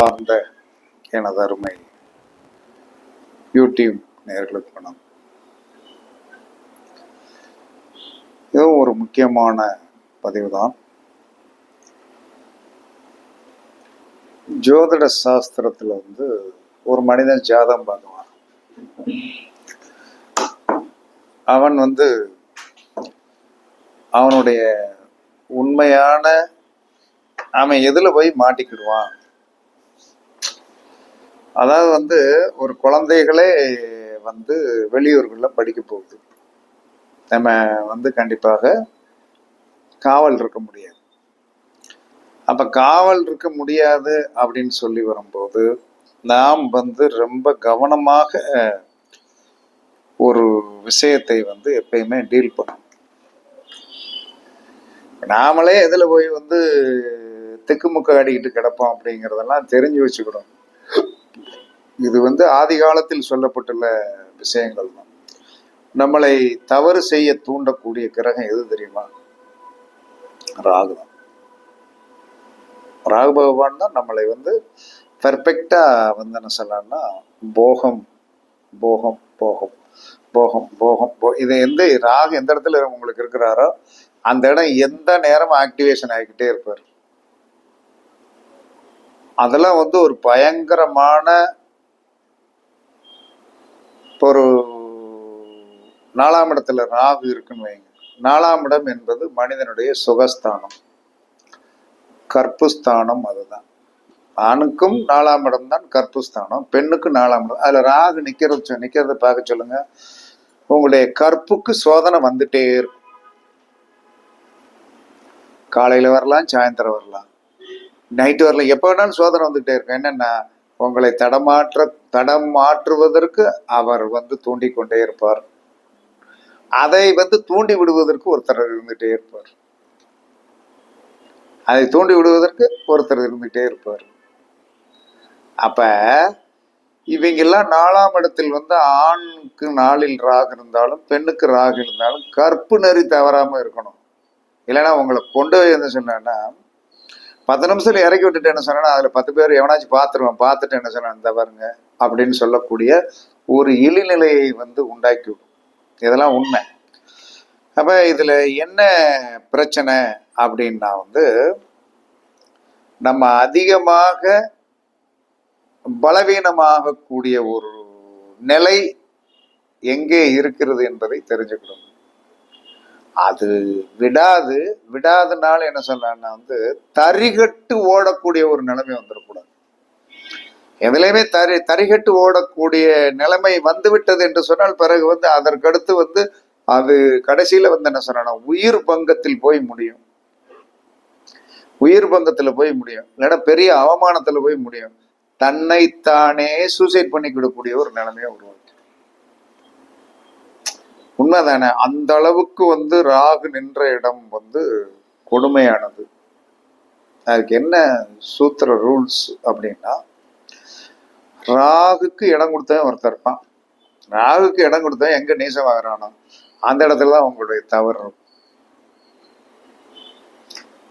சார்ந்த எனது அருமை யூடியூப் நேர்களுக்கு வணக்கம். இதுவும் ஒரு முக்கியமான பதிவு தான் ஜோதிட சாஸ்திரத்தில் வந்து ஒரு மனிதன் ஜாதகம் பார்க்குவான். அவன் வந்து அவனுடைய உண்மையான அவன் எதில் போய் மாட்டிக்கிடுவான்? அதாவது வந்து ஒரு குழந்தைகளே வந்து வெளியூர்களில் படிக்க போகுது. நம்ம வந்து கண்டிப்பாக காவல் இருக்க முடியாது. அப்போ காவல் இருக்க முடியாது அப்படின்னு சொல்லி வரும்போது நாம் வந்து ரொம்ப கவனமாக ஒரு விஷயத்தை வந்து எப்பயுமே டீல் பண்ணணும். நாமளே எதில் போய் வந்து திக்குமுக்க ஆடிக்கிட்டு கிடப்போம் அப்படிங்கிறதெல்லாம் தெரிஞ்சு வச்சுக்கணும். இது வந்து ஆதி காலத்தில் சொல்லப்பட்டுள்ள விஷயங்கள் தான் நம்மளை தவறு செய்ய தூண்டக்கூடிய கிரகம் எது தெரியுமா? ராகு தான் ராகு பகவான் தான் நம்மளை வந்து பெர்ஃபெக்டா வந்து என்ன சொல்லலாம்னா போகம் போகம் போகம் போகம் போகம் போ இது எந்த ராகு எந்த இடத்துல உங்களுக்கு இருக்கிறாரோ அந்த இடம் எந்த நேரமும் ஆக்டிவேஷன் ஆகிக்கிட்டே இருப்பார். அதெல்லாம் வந்து ஒரு பயங்கரமான ஒரு நாலாம் இடத்துல ராகு இருக்குன்னு வைங்க. நாலாம் இடம் என்பது மனிதனுடைய சுகஸ்தானம். கற்புஸ்தானம் அதுதான். ஆணுக்கும் நாலாம் இடம் தான் கற்புஸ்தானம் பெண்ணுக்கு நாலாம் இடம். அதுல ராகு நிற்கிற நிக்கிறத பார்க்க சொல்லுங்க. உங்களுடைய கற்புக்கு சோதனை வந்துட்டே இருக்கும். காலையில வரலாம் சாயந்தரம் வரலாம். நைட்டு வரலாம். எப்போ வேணாலும் சோதனை வந்துட்டே இருக்கும். என்னன்னா உங்களை தடமாற்ற தடம் மாற்றுவதற்கு அவர் வந்து தூண்டிக்கொண்டே இருப்பார். அதை வந்து தூண்டி விடுவதற்கு ஒருத்தர் இருந்துகிட்டே இருப்பார். அதை தூண்டி விடுவதற்கு ஒருத்தர் இருந்துகிட்டே இருப்பார். அப்ப இவங்கெல்லாம் நாலாம் இடத்தில் வந்து ஆணுக்கு நாளில் ராகு இருந்தாலும் பெண்ணுக்கு ராகு இருந்தாலும் கற்பு நெறி தவறாம இருக்கணும். இல்லைன்னா உங்களை கொண்டு போய் என்ன சொன்னேன்னா பத்து நிமிஷத்துல இறக்கி விட்டுட்டு என்ன சொன்னா அதுல பத்து பேர் எவனாச்சும் பார்த்துருவான் பார்த்துட்டு என்ன சொன்னா இந்த பாருங்க அப்படின்னு சொல்லக்கூடிய ஒரு இழிநிலையை வந்து உண்டாக்கி விடும். இதெல்லாம் உண்மை. அப்போ இதில் என்ன பிரச்சனை அப்படின்னா வந்து நம்ம அதிகமாக பலவீனமாக கூடிய ஒரு நிலை எங்கே இருக்கிறது என்பதை தெரிஞ்சுக்கணும். அது விடாது. விடாதனால என்ன சொல்லலாம்னா வந்து தரிகட்டு ஓடக்கூடிய ஒரு நிலைமை வந்துடக்கூடாது எதுலையுமே தரி தரிகட்டு ஓடக்கூடிய நிலைமை வந்துவிட்டது என்று சொன்னால் பிறகு வந்து அதற்கடுத்து வந்து அது கடைசியில வந்து என்ன சொல்லணும்? உயிர் பங்கத்தில் போய் முடியும். உயிர் பங்கத்துல போய் முடியும். இல்லைன்னா பெரிய அவமானத்துல போய் முடியும். தன்னைத்தானே சூசைட் பண்ணிக்கிடக்கூடிய ஒரு நிலைமையை உருவாக்கி. உண்மைதானே? அந்த அளவுக்கு வந்து ராகு நின்ற இடம் வந்து கொடுமையானது. அதுக்கு என்ன சூத்திர ரூல்ஸ் அப்படின்னா ராகுக்கு இடம் கொடுத்தவன் ஒருத்தர் இருப்பான். ராகுக்கு இடம் கொடுத்தவன் எங்க நீசமாகறானோ அந்த இடத்துல தான் உங்களுடைய தவறு இருக்கும்.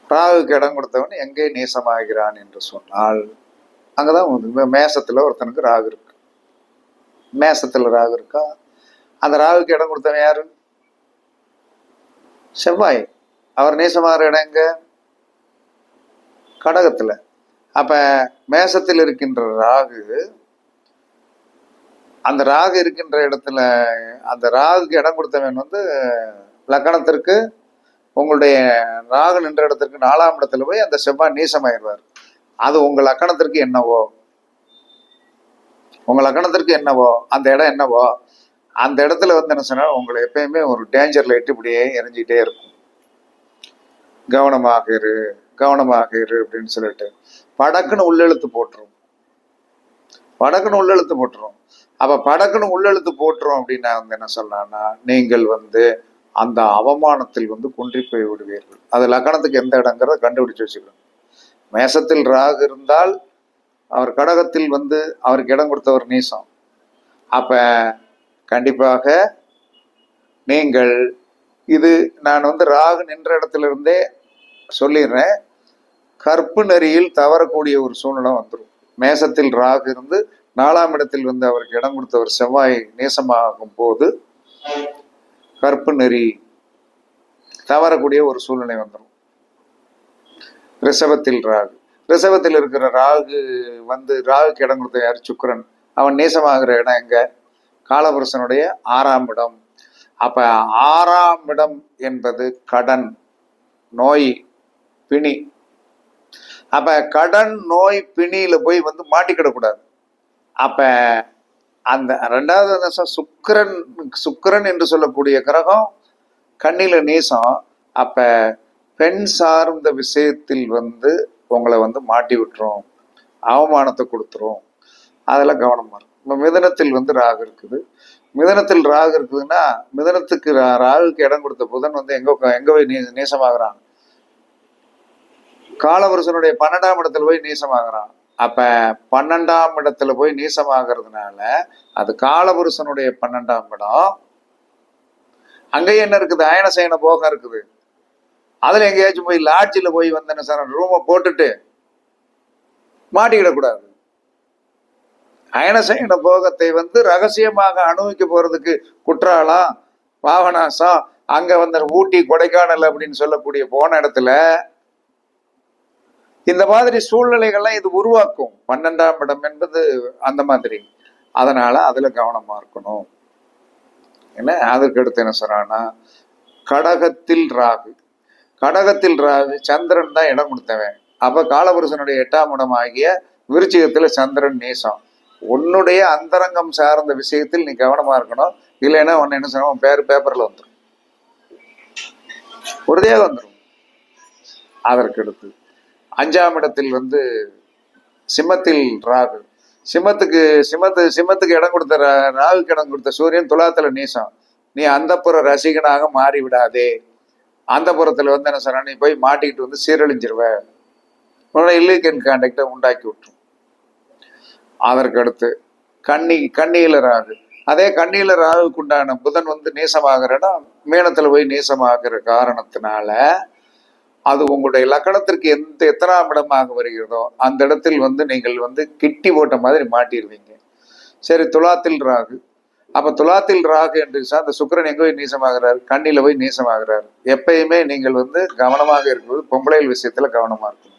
ராகுக்கு இடம் கொடுத்தவன் எங்கே நீசமாகிறான் என்று சொன்னால் அங்கதான் மேசத்துல ஒருத்தனுக்கு ராகு இருக்கு. மேசத்துல ராகு இருக்கா? அந்த ராகுக்கு இடம் கொடுத்தவன் யாரு? செவ்வாய். அவர் நேசமாகிற இடம் எங்க? கடகத்துல. அப்ப மேசத்தில் இருக்கின்ற ராகு அந்த ராகு இருக்கின்ற இடத்துல அந்த ராகுக்கு இடம் கொடுத்தவன் வந்து லக்கணத்திற்கு உங்களுடைய ராகு நின்ற இடத்திற்கு நாலாம் இடத்துல போய் அந்த செவ்வாய் நீசமாயிடுவார். அது உங்கள் லக்கணத்திற்கு என்னவோ? உங்கள் லக்கணத்திற்கு என்னவோ? அந்த இடம் என்னவோ? அந்த இடத்துல வந்து என்ன சொன்னால் உங்களை எப்பயுமே ஒரு டேஞ்சர் லைட் இப்படியே எரிஞ்சிக்கிட்டே இருக்கும். கவனமாக இரு கவனமாக இரு அப்படின்னு சொல்லிட்டு படக்குன்னு உள்ளெழுத்து போட்டுரும். படக்குன்னு உள்ளெழுத்து போட்டுரும். அப்ப படக்குன்னு உள்ளெழுத்து போட்டுரும் அப்படின்னா வந்து என்ன சொல்லலாம்னா நீங்கள் வந்து அந்த அவமானத்தில் வந்து குன்றி போய் விடுவீர்கள். அது லக்கணத்துக்கு எந்த இடங்கிறத கண்டுபிடிச்சு வச்சுக்கணும். மேசத்தில் ராகு இருந்தால் அவர் கடகத்தில் வந்து அவருக்கு இடம் கொடுத்தவர் நீசம். அப்ப கண்டிப்பாக நீங்கள் இது நான் வந்து ராகு நின்ற இடத்துல இருந்தே சொல்லிடுறேன். கற்பு நெறியில் தவறக்கூடிய ஒரு சூழ்நிலை வந்துடும் மேசத்தில் ராகு இருந்து நாலாம் இடத்தில் வந்து அவருக்கு இடம் கொடுத்தவர் செவ்வாய் நேசமாகும் போது கற்பு நெறி தவறக்கூடிய ஒரு சூழ்நிலை வந்துடும் ரிஷபத்தில் ராகு. ரிஷபத்தில் இருக்கிற ராகு வந்து ராகுக்கு இடம் கொடுத்த யார்? சுக்கரன். அவன் நேசமாகிற இடம் எங்க? காலபுருஷனுடைய ஆறாம் இடம். அப்ப ஆறாம் இடம் என்பது கடன் நோய் பிணி. அப்ப கடன் நோய் பிணியில போய் வந்து மாட்டிக்கிடக்கூடாது. அப்ப அந்த ரெண்டாவது தசம் சுக்கரன் சுக்கரன் என்று சொல்லக்கூடிய கிரகம் கண்ணில நேசம். அப்ப பெண் சார்ந்த விஷயத்தில் வந்து உங்களை வந்து மாட்டி விட்டுரும் அவமானத்தை கொடுத்துரும். அதெல்லாம் கவனமா இருக்கும் இப்போ மிதனத்தில் வந்து ராகு இருக்குது. மிதனத்தில் ராகு இருக்குதுன்னா மிதனத்துக்கு ரா- ராகுக்கு இடம் கொடுத்த புதன் வந்து எங்க எங்கே எங்க போய் நீ நேசமாகறான்? காலவருஷனுடைய பன்னெண்டாம் இடத்துல போய் நீசமாகறான். அப்ப பன்னெண்டாம் இடத்துல போய் நீசமாகிறதுனால அது காலபுருஷனுடைய பன்னெண்டாம் இடம். அங்கேயும் என்ன இருக்குது? அயனசயன போகம் இருக்குது. அதுல எங்கேயாச்சும் போய் லாட்ஜில் போய் வந்தேன்னு சார் ரூமை போட்டுட்டு மாட்டிக்கிடக்கூடாது அயனசயன போகத்தை வந்து ரகசியமாக அனுபவிக்க போறதுக்கு குற்றாலம் பாவனாசம் அங்க வந்த ஊட்டி கொடைக்கானல் அப்படின்னு சொல்லக்கூடிய போன இடத்துல இந்த மாதிரி சூழ்நிலைகள்லாம் இது உருவாக்கும். பன்னெண்டாம் இடம் என்பது அந்த மாதிரி. அதனால அதுல கவனமா இருக்கணும். என்ன? அதற்கு அடுத்து என்ன சொல்றான்னா கடகத்தில் ராகு. கடகத்தில் ராகு சந்திரன் தான் இடம் கொடுத்தவன். அப்ப காலபுருஷனுடைய எட்டாம் இடம் ஆகிய விருச்சிகத்துல சந்திரன் நேசம். உன்னுடைய அந்தரங்கம் சார்ந்த விஷயத்தில் நீ கவனமா இருக்கணும். இல்லைன்னா உன்னை என்ன செய்யணும் உன் பேர் பேப்பர்ல வந்துடும் உறுதியாக வந்துடும் அதற்கு அடுத்து அஞ்சாம் இடத்தில் வந்து சிம்மத்தில் ராகு. சிம்மத்துக்கு சிம்மத்து சிம்மத்துக்கு இடம் கொடுத்த ராகுக்கு இடம் கொடுத்த சூரியன் துலாத்துல நீசம். நீ அந்தப்புற ரசிகனாக மாறி விடாதே அந்தப்புறத்துல வந்து என்ன சொன்ன நீ போய் மாட்டிக்கிட்டு வந்து சீரழிஞ்சிருவ. உன்னோட இல்லீகன் கான்டாக்டை உண்டாக்கி விட்டுரும் அதற்கு அடுத்து கன்னி கண்ணியில ராகு. அதே கண்ணியில ராகுக்குண்டான புதன் வந்து நீசமாகிற இடம் மீனத்துல போய் நேசமாகிற காரணத்தினால அது உங்களுடைய லக்கணத்திற்கு எந்த எத்தனாம் இடமாக வருகிறதோ அந்த இடத்தில் வந்து நீங்கள் வந்து கிட்டி போட்ட மாதிரி மாட்டிடுவீங்க சரி துலாத்தில் ராகு. அப்ப துலாத்தில் ராகு என்று அந்த சுக்கிரன் எங்க போய் நீசமாகிறார்? கண்ணில போய் நீசமாகிறார். எப்பயுமே நீங்கள் வந்து கவனமாக இருக்கிறது பொம்பளைகள் விஷயத்துல கவனமா இருக்கும்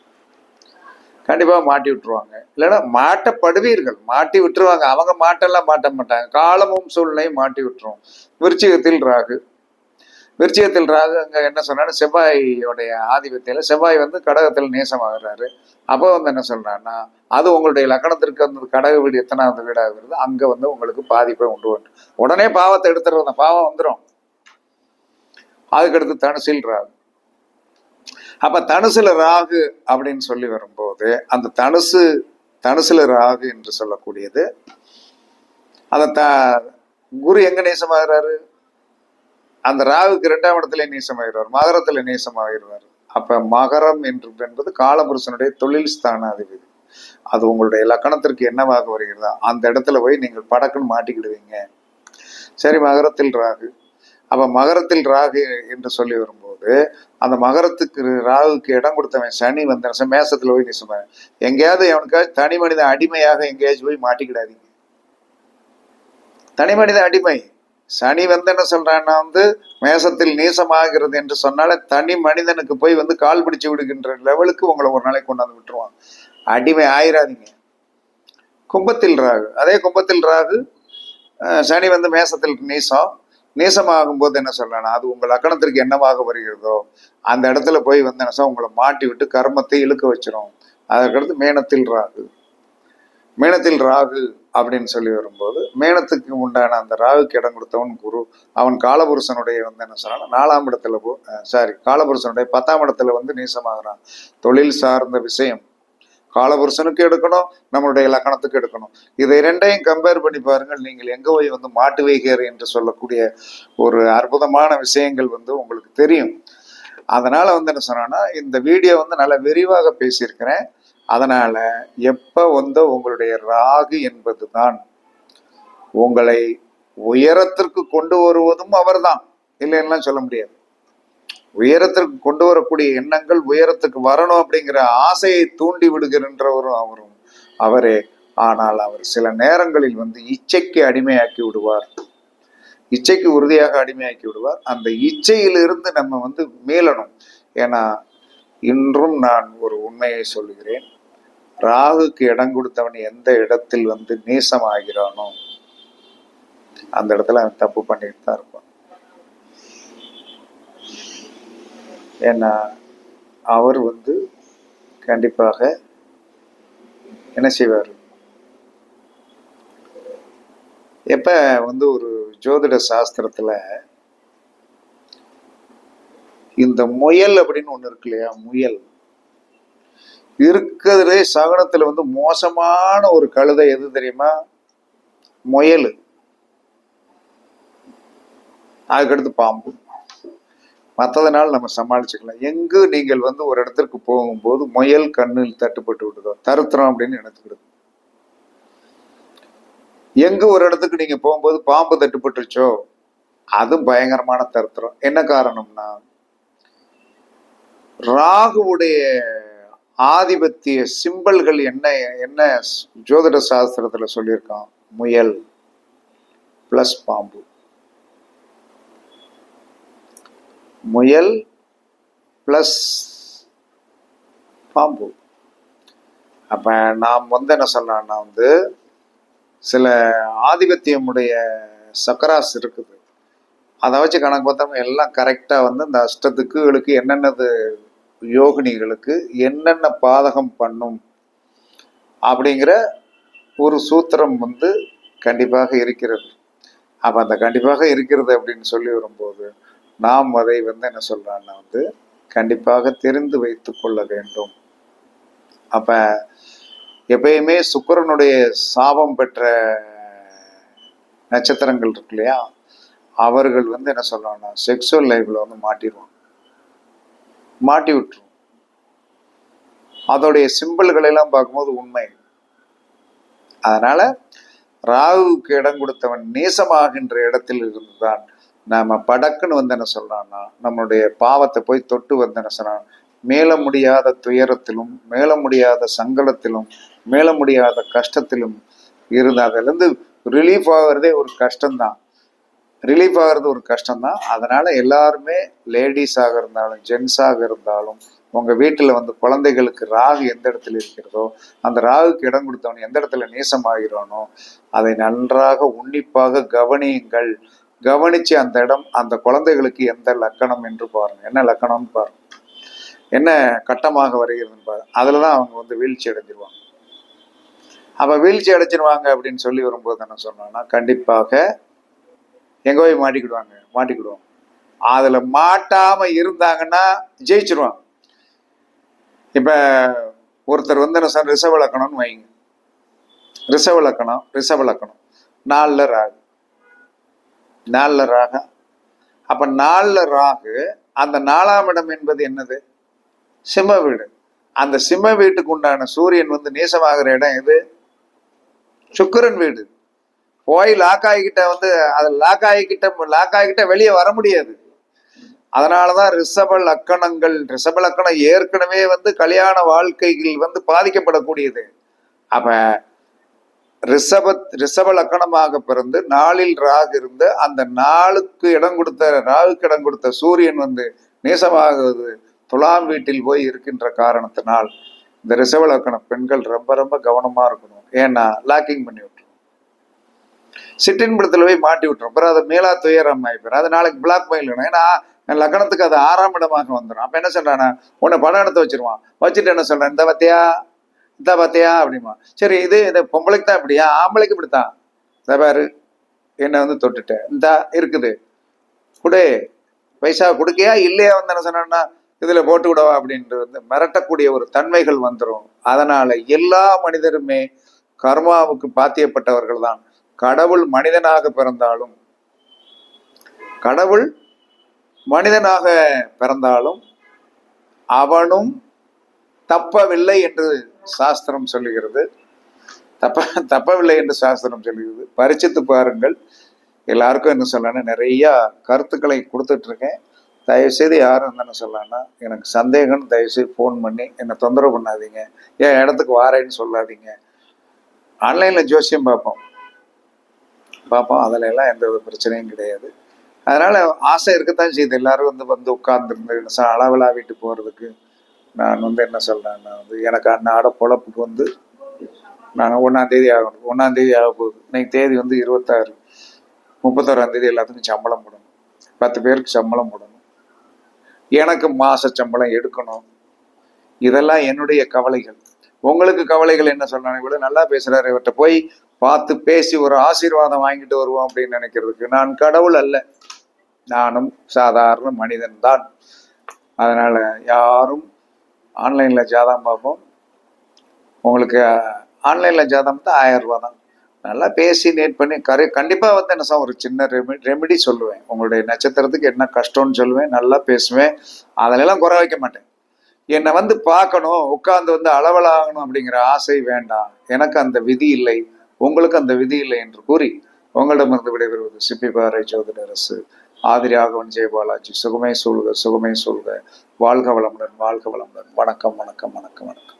கண்டிப்பாக மாட்டி விட்டுருவாங்க. இல்லைன்னா மாட்டப்படுவீர்கள். மாட்டி விட்டுருவாங்க. அவங்க மாட்டெல்லாம் மாட்ட மாட்டாங்க. காலமும் சூழ்நிலையும் மாட்டி விட்டுரும். விருச்சிகத்தில் ராகு. விருச்சிகத்தில் ராகு அங்க என்ன சொன்னாரு? செவ்வாயோடைய ஆதிபத்தியில செவ்வாய் வந்து கடகத்தில் நேசமாகிறாரு. அப்போ வந்து என்ன சொல்றாருன்னா அது உங்களுடைய லக்கணத்திற்கு வந்து கடக வீடு எத்தனாவது வீடாக வருது அங்க வந்து உங்களுக்கு பாதிப்பை உண்டு உடனே பாவத்தை எடுத்துறது பாவம் வந்துடும் அதுக்கடுத்து தனுசில் ராகு. அப்ப தனுசுல ராகு அப்படின்னு சொல்லி வரும்போது அந்த தனுசு தனுசுல ராகு என்று சொல்லக்கூடியது அந்த த குரு எங்க நேசமாகிறாரு? அந்த ராகுக்கு இரண்டாம் இடத்துல நேசமாகிறார் மகரத்துல நேசமாகிறார் அப்ப மகரம் என்று என்பது காலபுருஷனுடைய தொழில் ஸ்தானாதிபதி. அது உங்களுடைய லக்கணத்திற்கு என்னவாக வருகிறதா? அந்த இடத்துல போய் நீங்கள் படக்குன்னு மாட்டிக்கிடுவீங்க. சரி மகரத்தில் ராகு. அப்ப மகரத்தில் ராகு என்று சொல்லி வரும்போது அந்த மகரத்துக்கு ராகுக்கு இடம் கொடுத்தவன் சனி வந்த மேசத்துல போய் நிசம எங்கேயாவது எவனுக்காவது தனி மனித அடிமையாக எங்கேயாச்சும் போய் மாட்டிக்கிடாதீங்க. தனி மனித அடிமை. சனி வந்து என்ன சொல்றான்னா வந்து மேசத்தில் நீசமாகிறது என்று சொன்னாலே தனி மனிதனுக்கு போய் வந்து கால் பிடிச்சு விடுகின்ற லெவலுக்கு உங்களை ஒரு நாளைக்கு கொண்டாந்து விட்டுருவான் அடிமை ஆயிராதீங்க. கும்பத்தில் ராகு. அதே கும்பத்தில் ராகு சனி வந்து மேசத்தில் நீசம். நீசமாகும் போது என்ன சொல்லலாம் அது உங்கள் லக்கணத்திற்கு என்னவாக வருகிறதோ அந்த இடத்துல போய் வந்து என்ன சொல்ல, உங்களை மாட்டி விட்டு கர்மத்தை இழுக்க வச்சிடும் அதற்கடுத்து மேனத்தில் ராகு. மேனத்தில் ராகு. அப்படின்னு சொல்லி வரும்போது மேனத்துக்கு உண்டான அந்த ராகுக்கு இடம் கொடுத்தவன் குரு அவன் காலபுருஷனுடைய வந்து என்ன சொன்னான் நாலாம் இடத்துல போ சாரி காலபுருஷனுடைய பத்தாம் இடத்துல வந்து நீசமாகறான். தொழில் சார்ந்த விஷயம். காலபுருஷனுக்கு எடுக்கணும் நம்மளுடைய லக்கணத்துக்கு எடுக்கணும். இதை ரெண்டையும் கம்பேர் பண்ணி பாருங்கள் நீங்கள் எங்கே போய் வந்து மாட்டு வைகர் என்று சொல்லக்கூடிய ஒரு அற்புதமான விஷயங்கள் வந்து உங்களுக்கு தெரியும். அதனால் வந்து என்ன சொன்னா இந்த வீடியோ வந்து நல்லா விரிவாக பேசியிருக்கிறேன். அதனால எப்ப வந்து உங்களுடைய ராகு என்பதுதான். உங்களை உயரத்திற்கு கொண்டு வருவதும் அவர்தான். இல்லைன்னா சொல்ல முடியாது. உயரத்திற்கு கொண்டு வரக்கூடிய எண்ணங்கள் உயரத்துக்கு வரணும் அப்படிங்கிற ஆசையை தூண்டி விடுகின்றவரும் அவரும். அவரே ஆனால் அவர் சில நேரங்களில் வந்து இச்சைக்கு அடிமையாக்கி விடுவார். இச்சைக்கு உறுதியாக அடிமையாக்கி விடுவார். அந்த இச்சையிலிருந்து நம்ம வந்து மீளணும். ஏன்னா இன்றும் நான் ஒரு உண்மையை சொல்லுகிறேன். ராகுக்கு இடம் கொடுத்தவன் எந்த இடத்தில் வந்து நீசமாகிறானோ அந்த இடத்துல அவன் தப்பு பண்ணிட்டு தான் இருப்பான். ஏன்னா அவர் வந்து கண்டிப்பாக என்ன செய்வார்? எப்ப வந்து ஒரு ஜோதிட சாஸ்திரத்துல இந்த முயல் அப்படின்னு ஒன்று இருக்கு இல்லையா? முயல். இருக்கிறதுலே சகனத்தில் வந்து மோசமான ஒரு கழுதை எது தெரியுமா? முயல். அதுக்கடுத்து பாம்பு. மற்றதுனால நம்ம சமாளிச்சுக்கலாம். எங்கு நீங்கள் வந்து ஒரு இடத்திற்கு போகும்போது முயல் கண்ணில் தட்டுப்பட்டு விடுதோ தருத்திரம் அப்படின்னு நினைத்துக்கிடுது எங்கு ஒரு இடத்துக்கு நீங்க போகும்போது பாம்பு தட்டுப்பட்டுச்சோ அது பயங்கரமான தருத்திரம். என்ன காரணம்னா ராகுவுடைய ஆதிபத்திய சிம்பல்கள் என்ன என்ன ஜோதிட சாஸ்திரத்தில் சொல்லியிருக்கான்? முயல் பிளஸ் பாம்பு. முயல் பிளஸ் பாம்பு. அப்போ நாம் வந்து என்ன சொல்லலாம்னா வந்து சில ஆதிபத்தியமுடைய சக்கராஸ் இருக்குது. அதை வச்சு கணக்கு பார்த்தோம்னா எல்லாம் கரெக்டாக வந்து இந்த அஷ்டத்துக்குகளுக்கு என்னென்னது யோகினிகளுக்கு என்னென்ன பாதகம் பண்ணும் அப்படிங்கிற ஒரு சூத்திரம் வந்து கண்டிப்பாக இருக்கிறது. அப்போ அந்த கண்டிப்பாக இருக்கிறது அப்படின்னு சொல்லி வரும்போது நாம் அதை வந்து என்ன சொல்கிறான்னா வந்து கண்டிப்பாக தெரிந்து வைத்து கொள்ள வேண்டும். அப்போ எப்பயுமே சுக்கரனுடைய சாபம் பெற்ற நட்சத்திரங்கள் இருக்கு இல்லையா? அவர்கள் வந்து என்ன சொல்றாங்கன்னா செக்ஸுவல் லைஃப்பில் வந்து மாட்டிடுவாங்க மாட்டி விட்டுரும். அதோடைய சிம்பிள்களை எல்லாம் பார்க்கும்போது உண்மை. அதனால ராகுவுக்கு இடம் கொடுத்தவன் நேசமாகின்ற இடத்தில் இருந்துதான் நாம படக்குன்னு வந்து என்ன சொல்றான்னா நம்மளுடைய பாவத்தை போய் தொட்டு வந்து என்ன சொல்றான் மேல முடியாத துயரத்திலும் மேல முடியாத சங்கடத்திலும் மேல முடியாத கஷ்டத்திலும் இருந்து அதுலேருந்து ரிலீஃப் ஆகிறதே ஒரு கஷ்டம்தான். ரிலீஃப் ஆகிறது ஒரு கஷ்டம்தான். அதனால் எல்லாருமே லேடிஸாக இருந்தாலும் ஜென்ஸாக இருந்தாலும் உங்கள் வீட்டில் வந்து குழந்தைகளுக்கு ராகு எந்த இடத்துல இருக்கிறதோ அந்த ராகுக்கு இடம் கொடுத்தவன் எந்த இடத்துல நேசமாகிறானோ அதை நன்றாக உன்னிப்பாக கவனியுங்கள். கவனித்து அந்த இடம் அந்த குழந்தைகளுக்கு எந்த லக்கணம் என்று பாருங்கள் என்ன லக்கணம்னு பாருங்க. என்ன கட்டமாக வருகிறதுன்னு பாருங்கள் அதில் தான் அவங்க வந்து வீழ்ச்சி அடைஞ்சிருவாங்க. அப்போ வீழ்ச்சி அடைச்சிருவாங்க அப்படின்னு சொல்லி வரும்போது என்ன சொன்னோன்னா கண்டிப்பாக எங்க போய் மாட்டிக்கிடுவாங்க? மாட்டிக்கிடுவாங்க அதுல மாட்டாம இருந்தாங்கன்னா ஜெயிச்சிருவாங்க. இப்ப ஒருத்தர் வந்து என்ன சார் ரிசர்வ் இலக்கணம்னு வைங்க. ரிசர்வ் இலக்கணம் ரிசர்வ் இலக்கணம் நாலுல ராகு. நாலுல ராகா. அப்ப நாலுல ராகு அந்த நாலாம் இடம் என்பது என்னது? சிம்ம வீடு. அந்த சிம்ம வீட்டுக்கு உண்டான சூரியன் வந்து நேசமாகிற இடம் எது? சுக்கிரன் வீடு. போய் லாக் ஆகிக்கிட்ட வந்து அது லாக் ஆகிக்கிட்ட லாக் ஆகிக்கிட்ட வெளியே வர முடியாது. அதனாலதான் ரிஷப லக்கணங்கள் ரிஷப லக்கணம் ஏற்கனவே வந்து கல்யாண வாழ்க்கைகள் வந்து பாதிக்கப்படக்கூடியது. அப்ப ரிஷப ரிஷப லக்கணமாக பிறந்து நாளில் ராகு இருந்து அந்த நாளுக்கு இடம் கொடுத்த ராகுக்கு இடம் கொடுத்த சூரியன் வந்து நேசமாகுவது துலாம் வீட்டில் போய் இருக்கின்ற காரணத்தினால் இந்த ரிஷப லக்கண பெண்கள் ரொம்ப ரொம்ப கவனமா இருக்கணும். ஏன்னா லாக்கிங் பண்ணி சிட்டின் படத்துல போய் மாட்டி விட்டுரும். அப்புறம் அதை மேலா துயரம் ஆயிப்போம் அது நாளைக்கு பிளாக் மெயில் ஏன்னா லக்கணத்துக்கு அது ஆறாம் இடமாக வந்துடும் அப்போ என்ன சொல்கிறானா உன்னை படம் எடுத்து வச்சிருவான். வச்சுட்டு என்ன சொல்கிறேன் இந்த பத்தியா? இந்த பத்தியா? அப்படிமா சரி இது இந்த பொம்பளைக்கு தான் இப்படியா? ஆம்பளைக்கு இப்படித்தான். இந்த பாரு. என்ன வந்து தொட்டுட்டேன் இந்த இருக்குது. கொடு. பைசா கொடுக்கையா? இல்லையா? வந்து என்ன சொன்னா இதுல போட்டு விடவா? அப்படின்ட்டு வந்து மிரட்டக்கூடிய ஒரு தன்மைகள் வந்துடும் அதனால எல்லா மனிதருமே கர்மாவுக்கு பாத்தியப்பட்டவர்கள் தான். கடவுள் மனிதனாக பிறந்தாலும் கடவுள் மனிதனாக பிறந்தாலும் அவனும் தப்பவில்லை என்று சாஸ்திரம் சொல்லுகிறது. தப்ப தப்பவில்லை என்று சாஸ்திரம் சொல்லுகிறது. பரிச்சித்து பாருங்கள். எல்லாருக்கும் என்ன சொல்லணும் நிறைய கருத்துக்களை கொடுத்துட்டு இருக்கேன் தயவுசெய்து யாரும் என்ன சொல்லலாம்னா எனக்கு சந்தேகம்னு தயவுசெய்து ஃபோன் பண்ணி என்னை தொந்தரவு பண்ணாதீங்க. ஏன் இடத்துக்கு வாரேன்னு சொல்லாதீங்க. ஆன்லைனில் ஜோசியம் பார்ப்போம். பார்ப்போம் அதில் எல்லாம் எந்த ஒரு பிரச்சனையும் கிடையாது. அதனால ஆசை இருக்கத்தான் செய்யுது எல்லாரும் வந்து வந்து உட்கார்ந்துருந்து அளவிலா வீட்டு போகிறதுக்கு நான் வந்து என்ன சொல்றேன் நான் வந்து எனக்கு அன்னாட பொழப்புக்கு வந்து நான் ஒன்றாந்தேதி ஆகணும் ஒன்றாந்தேதி ஆக போகுது. இன்னைக்கு தேதி வந்து இருபத்தாறு. முப்பத்தோராந்தேதி எல்லாத்துக்கும் சம்பளம் போடணும். பத்து பேருக்கு சம்பளம் போடணும். எனக்கு மாச சம்பளம் எடுக்கணும். இதெல்லாம் என்னுடைய கவலைகள். உங்களுக்கு கவலைகள் என்ன சொல்றாங்க இவ்வளோ நல்லா பேசுகிறாரு இவர்கிட்ட போய் பார்த்து பேசி ஒரு ஆசீர்வாதம் வாங்கிட்டு வருவோம் அப்படின்னு நினைக்கிறதுக்கு நான் கடவுள் அல்ல. நானும் சாதாரண மனிதன் தான். அதனால யாரும் ஆன்லைன்ல ஜாதகம் பார்ப்போம். உங்களுக்கு ஆன்லைன்ல ஜாதகம் தான் ஆயிரம் ரூபா தான். நல்லா பேசி நேட் பண்ணி கரு கண்டிப்பாக வந்து என்ன சார் ஒரு சின்ன ரெமி ரெமெடி சொல்லுவேன். உங்களுடைய நட்சத்திரத்துக்கு என்ன கஷ்டம்னு சொல்லுவேன். நல்லா பேசுவேன். அதிலெல்லாம் குறை வைக்க மாட்டேன். என்னை வந்து பார்க்கணும் உட்காந்து வந்து அளவலாகணும் அப்படிங்கிற ஆசை வேண்டாம். எனக்கு அந்த விதி இல்லை. உங்களுக்கு அந்த விதி இல்லை என்று கூறி உங்களிடமிருந்து விடைபெறுவது சிப்பிபாறை ஜோதிடரசு ஆதிரி ஆகவன் ஜெயபாலாஜி சுகமே சூழ்க சுகமே சொல்க வாழ்க வளமுடன் வாழ்க வளமுடன். வணக்கம் வணக்கம் வணக்கம் வணக்கம்.